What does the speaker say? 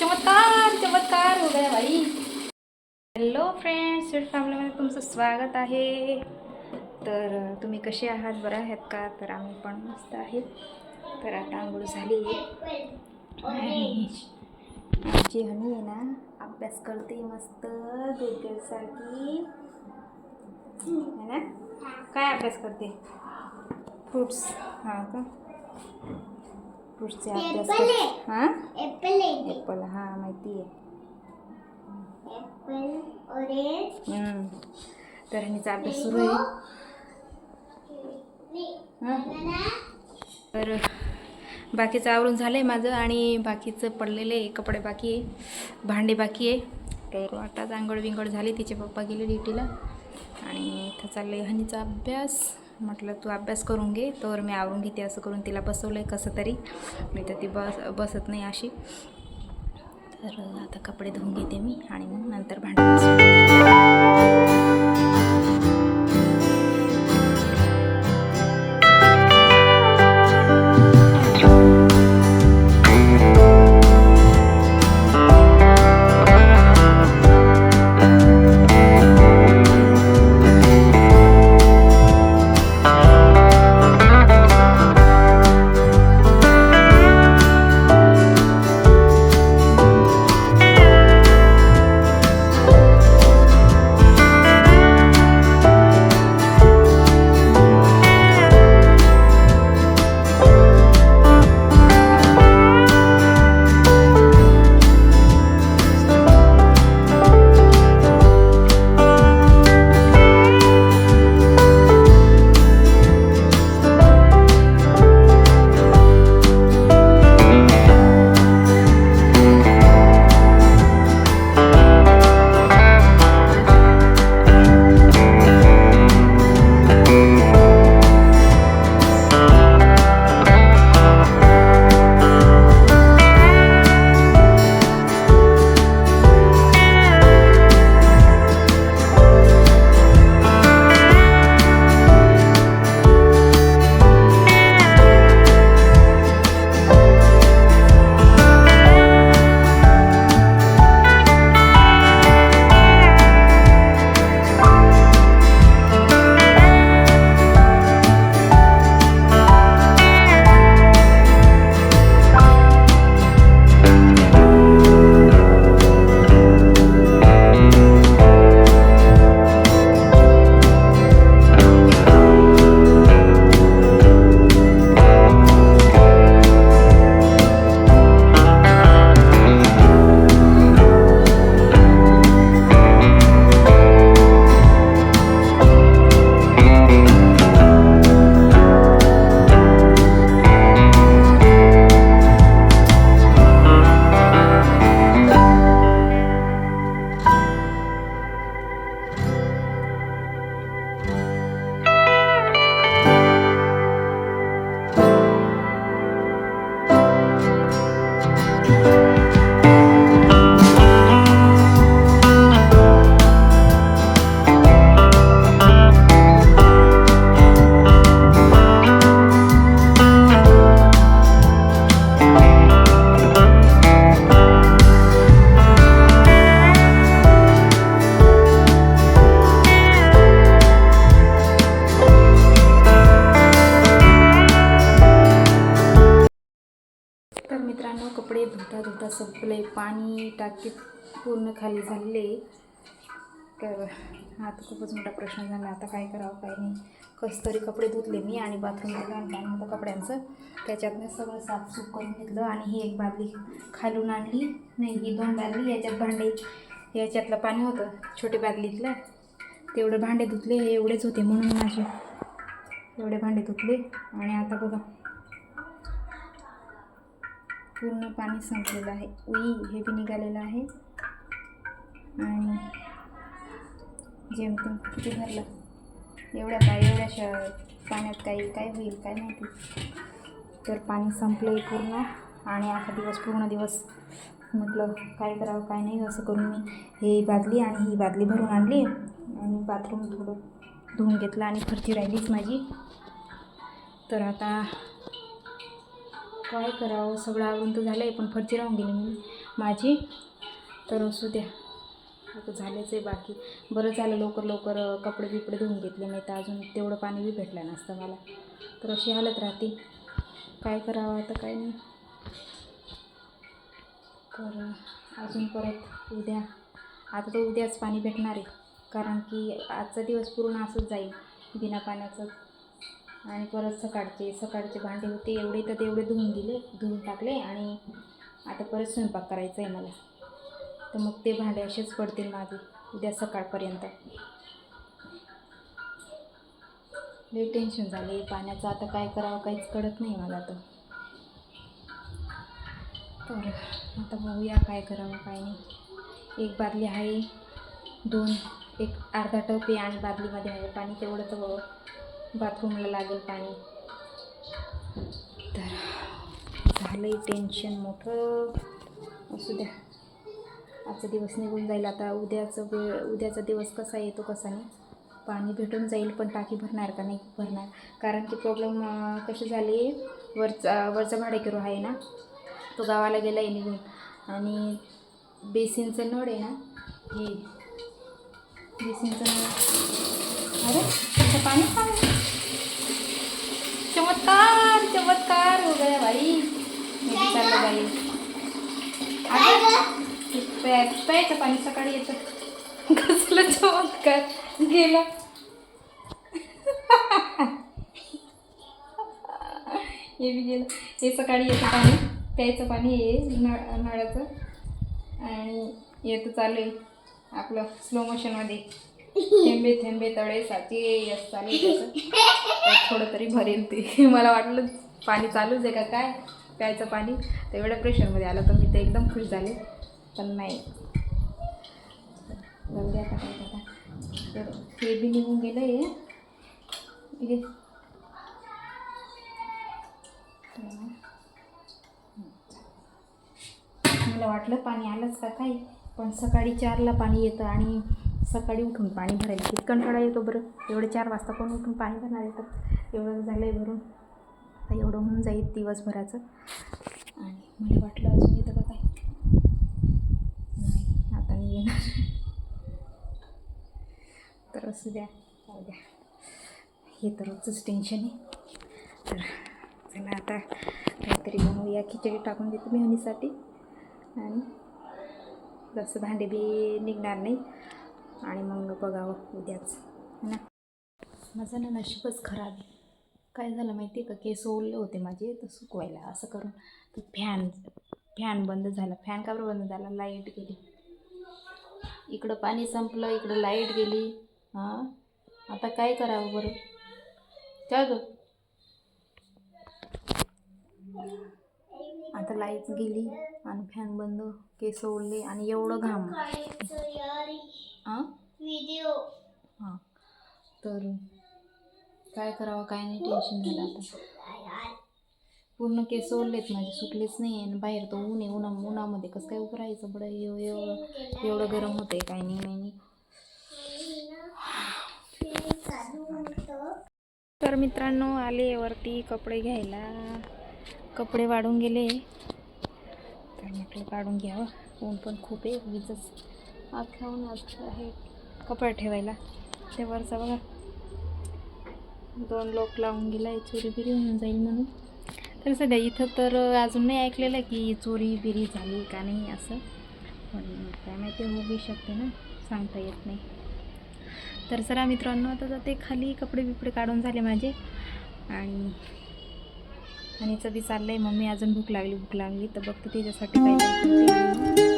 चमत्कार चमत्कार हो गया भाई हॅलो फ्रेंड्स स्वीट फॅमिलीमध्ये तुमचं स्वागत आहे. तर तुम्ही कसे आहात? बरं आहेत का? तर आम्ही पण मस्त आहेत तर आता आंघोळ झाली आणि आमची हनी आहे ना अभ्यास करते मस्त सारखी. है ना? काय अभ्यास करते? फ्रुट्स हां का? फ्रुट्सचे अभ्यास हां? एप्पल ॲपल हां माहिती आहे. Apple orange. हम्म. तर ह्याचा अभ्यास सुरू आहे. हं? तर बाकीचं आवरून झालं आहे माझं आणि बाकीचं पडलेलं कपडे बाकी आहे. भांडे बाकी आहे. तर आता आंघोळ बिंगोळ झाली. तिचे पप्पा गेले ड्युटीला. आणि इथं चाललं आहे हनीचा अभ्यास. म्हटलं तू अभ्यास करून घे. तर मी आवरून घेते असं करून तिला बसवलं आहे कसं तरी. नाही तर ती बस बसत नाही अशी. तर आता कपडे धुवून घेते मी आणि मग नंतर भांडण संपले पाणी टाकीत पूर्ण खाली झाले तर आता खूपच मोठा प्रश्न झाला आता काय करावं काय नाही. कसं तरी कपडे धुतले मी आणि बाथरूम गेलं आणि पाणी होतं कपड्यांचं. त्याच्यातनं सगळं साफसूफ करून घेतलं आणि ही एक बादली खालून आणली. नाही ही दोन बादली याच्यात भांडे. याच्यातलं पाणी होतं छोटे बादलीतलं. तेवढे भांडे धुतले हे एवढेच होते म्हणून माझे. एवढे भांडे धुतले. आणि आता बघा पूर्ण पाणी संपलेलं आहे. उई हे बी निघालेलं आहे. आणि जेमतेम किती भरलं. एवढ्या काय एवढ्याशा पाण्यात काही काय होईल काय माहिती. तर पाणी संपलं आहे पूर्ण. आणि आखा दिवस पूर्ण दिवस म्हटलं काय करावं काय नाही असं करून मी हे बादली आणि ही बादली भरून आणली. आणि बाथरूम थोडं धुवून घेतलं आणि फरती राहिलीच माझी. तर आता काय करावं? सगळं आवरून तर झालं आहे पण फरची राहून गेली मी. माझी? तर असू द्या. आता झालंच आहे बाकी. बरं झालं लवकर लवकर कपडे बिपडे धुवून घेतले नाही तर अजून तेवढं पाणी बी भेटलं नसतं मला. तर अशी हालत राहते. काय करावं आता? काय नाही. तर अजून परत उद्या. आता तर उद्याच पाणी भेटणार आहे. कारण की आजचा दिवस पूर्ण असंच जाईल. बिना पाण्याचं. आणि परत सकाळचे सकाळचे भांडे होते एवढे तर तेवढे धुवून दिले धुवून टाकले आणि आता परत स्वयंपाक करायचा आहे मला. तर मग ते भांडे असेच पडतील माझे उद्या सकाळपर्यंत. लई टेन्शन झाले पाण्याचं आता काय करावं काहीच कळत नाही मला तर. तर आता बघूया काय करावं काय नाही. एक बादली आहे दोन एक अर्धा टप आहे आणि बादलीमध्ये आहे पाणी तेवढं तर हो. बाथरूमला लागेल पाणी. तर झालंही टेन्शन मोठं. असू द्या. आजचा दिवस निघून जाईल आता. उद्याचं वेळ उद्याचा दिवस कसा येतो कसा नाही. पाणी भेटून जाईल पण टाकी भरणार का नाही? भरणार. कारण की प्रॉब्लेम कशी झाली? वरचा वरचा भाडेकरू आहे ना तो गावाला गेला आहे निघून. आणि बेसिनचं नळ आहे ना हे. बेसिनचं नळ. अरे! त्याचं पाणी काय चमत्कार चमत्कार हो गया भाई चाललं बाई. अगं, ते प्यायचं पाणी सकाळी येतं कसलं चमत्कार. गेला. हे बी गेलं. हे सकाळी येतं पाणी प्यायचं पाणी हे नळ नळाचं आणि येतं चालू आहे आपलं स्लो मोशनमध्ये थेंबे थेंबे तळे साचे यस चालू थोडं तरी भरेल ते. मला वाटलं पाणी चालूच आहे का काय? प्यायचं पाणी. तर एवढ्या प्रेशरमध्ये आलं तर मी ते एकदम खुश झाले. पण नाही. जाऊ द्या आता काय तर हे बी निघून गेलं आहे मला वाटलं पाणी आलंच का काय? पण सकाळी चारला पाणी येतं आणि सकाळी उठून पाणी भरायला किती कंटाळा येतो बरं. एवढे चार वाजता कोण उठून पाणी भरणार येतं एवढं झालं आहे भरून. आता एवढं होऊन जाईल दिवसभराचं. आणि मला वाटलं अजून येतं का काय? नाही आता मी येणार. तर असू द्या जाऊ द्या. हे तर रोजच टेन्शन आहे. तर चला आता काहीतरी बनवूया. खिचडी टाकून देतो मेहनीसाठी. आणि जास्त भांडे बी निघणार नाही. आणि मग बघावं उद्याच. है ना? माझं ना नशीबच खराब आहे. काय झालं माहिती आहे का? केस ओलले होते माझे तर सुकवायला. असं करून तर फॅन फॅन बंद झाला. फॅन का बरं बंद झाला? लाइट गेली. इकडं पाणी संपलं इकडं लाइट गेली. हां? आता काय करावं बरं? काय गं? आता लाइट गेली आणि फॅन बंद केस ओढले आणि एवढं घाम. हां? व्हिडिओ हां. तर काय करावं काय नाही टेन्शन झालं आता. पूर्ण केस ओढलेत माझे सुटलेच नाही आणि बाहेर तर ऊन आहे उन्हा उन्हामध्ये कसं काय उभं राहायचं एव एवढं एवढं गरम होतं आहे काय नाही नाही नाही. तर मित्रांनो आले वरती कपडे घ्यायला. कपडे वाढून गेले. तर म्हटलं काढून घ्यावं. ऊन पण खूप आहे उगीच आख्याहून खाऊन आहे. कपडा ठेवायला. ते वरचा बघा. दोन लोक लावून गेला चोरी बिरी होऊन जाईल म्हणून. तर सध्या इथं तर अजून नाही ऐकलेलं की चोरी बिरी झाली का नाही असं. पण काय माहिती होऊ बी शकते ना. सांगता येत नाही. तर सरा मित्रांनो आता ते खाली कपडे बिपडे काढून झाले माझे. आणि आणि चवी चाललं आहे मम्मी अजून भूक लागली भूक लागली. तर बघते त्याच्यासाठी काय